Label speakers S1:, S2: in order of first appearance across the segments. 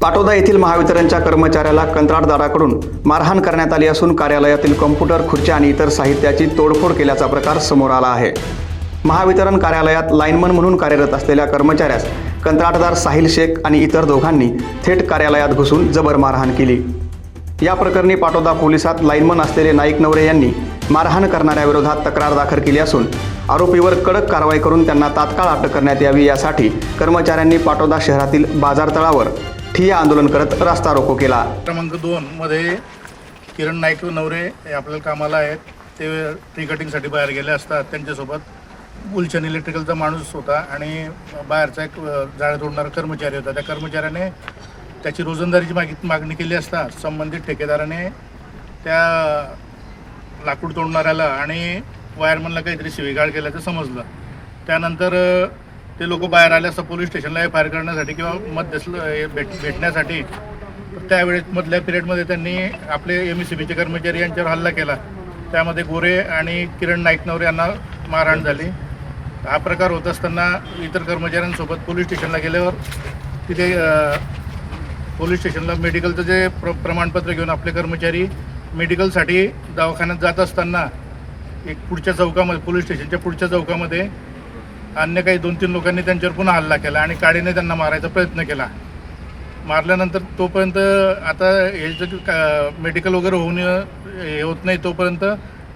S1: पाटोदा येथील महावितरणच्या कर्मचाऱ्याला कंत्राटदाराकडून मारहाण करण्यात आली असून कार्यालयातील कॉम्प्युटर खुर्च्या आणि इतर साहित्याची तोडफोड केल्याचा प्रकार समोर आला आहे. महावितरण कार्यालयात लाईनमन म्हणून कार्यरत असलेल्या कर्मचाऱ्यास कंत्राटदार साहिल शेख आणि इतर दोघांनी थेट कार्यालयात घुसून जबर मारहाण केली. या प्रकरणी पाटोदा पोलिसात लाईनमन असलेले नाईक नवरे यांनी मारहाण करणाऱ्या विरोधात तक्रार दाखल केली असून आरोपीवर कडक कारवाई करून त्यांना तात्काळ अटक करण्यात यावी यासाठी कर्मचाऱ्यांनी पाटोदा शहरातील बाजारतळावर ठिय्या आंदोलन करत रास्ता रोको केला.
S2: क्रमांक दोन मध्ये किरण नाईक नवरे हे आपल्याला कामाला आहेत. ते ट्री कटिंगसाठी बाहेर गेले असतात. त्यांच्यासोबत गुलशन इलेक्ट्रिकलचा माणूस होता आणि बाहेरचा एक जाळ तोडणारा कर्मचारी होता. त्या कर्मचाऱ्याने त्याची रोजंदारीची मागी मागणी केली असता संबंधित ठेकेदाराने त्या लाकूड तोडणाऱ्याला आणि वायरमनला काहीतरी शिवीगाळ केल्याचं समजलं. त्यानंतर ते लोक बाहेर आले असता पोलीस स्टेशनला एफ आय आर करण्यासाठी किंवा मध्यस्थ भेट भेटण्यासाठी. त्यावेळेस मधल्या पिरियडमध्ये त्यांनी आपले एम एस सी बीचे कर्मचारी यांच्यावर हल्ला केला. त्यामध्ये गोरे आणि किरण नाईकनवर यांना मारहाण झाली. हा प्रकार होत असताना इतर कर्मचाऱ्यांसोबत पोलीस स्टेशनला गेल्यावर तिथे पोलीस स्टेशनला मेडिकलचं जे प्र प्रमाणपत्र घेऊन आपले कर्मचारी मेडिकलसाठी दवाखान्यात जात असताना एक पुढच्या चौकामध्ये पोलीस स्टेशनच्या पुढच्या चौकामध्ये अन्य काही दोन तीन लोकांनी त्यांच्यावर पुन्हा हल्ला केला आणि काडीने त्यांना मारायचा प्रयत्न केला. मारल्यानंतर तोपर्यंत आता हे का मेडिकल वगैरे होऊन हे होत नाही तोपर्यंत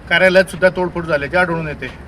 S2: कार्यालयात सुद्धा तोडफोड झाल्याचे आढळून येते.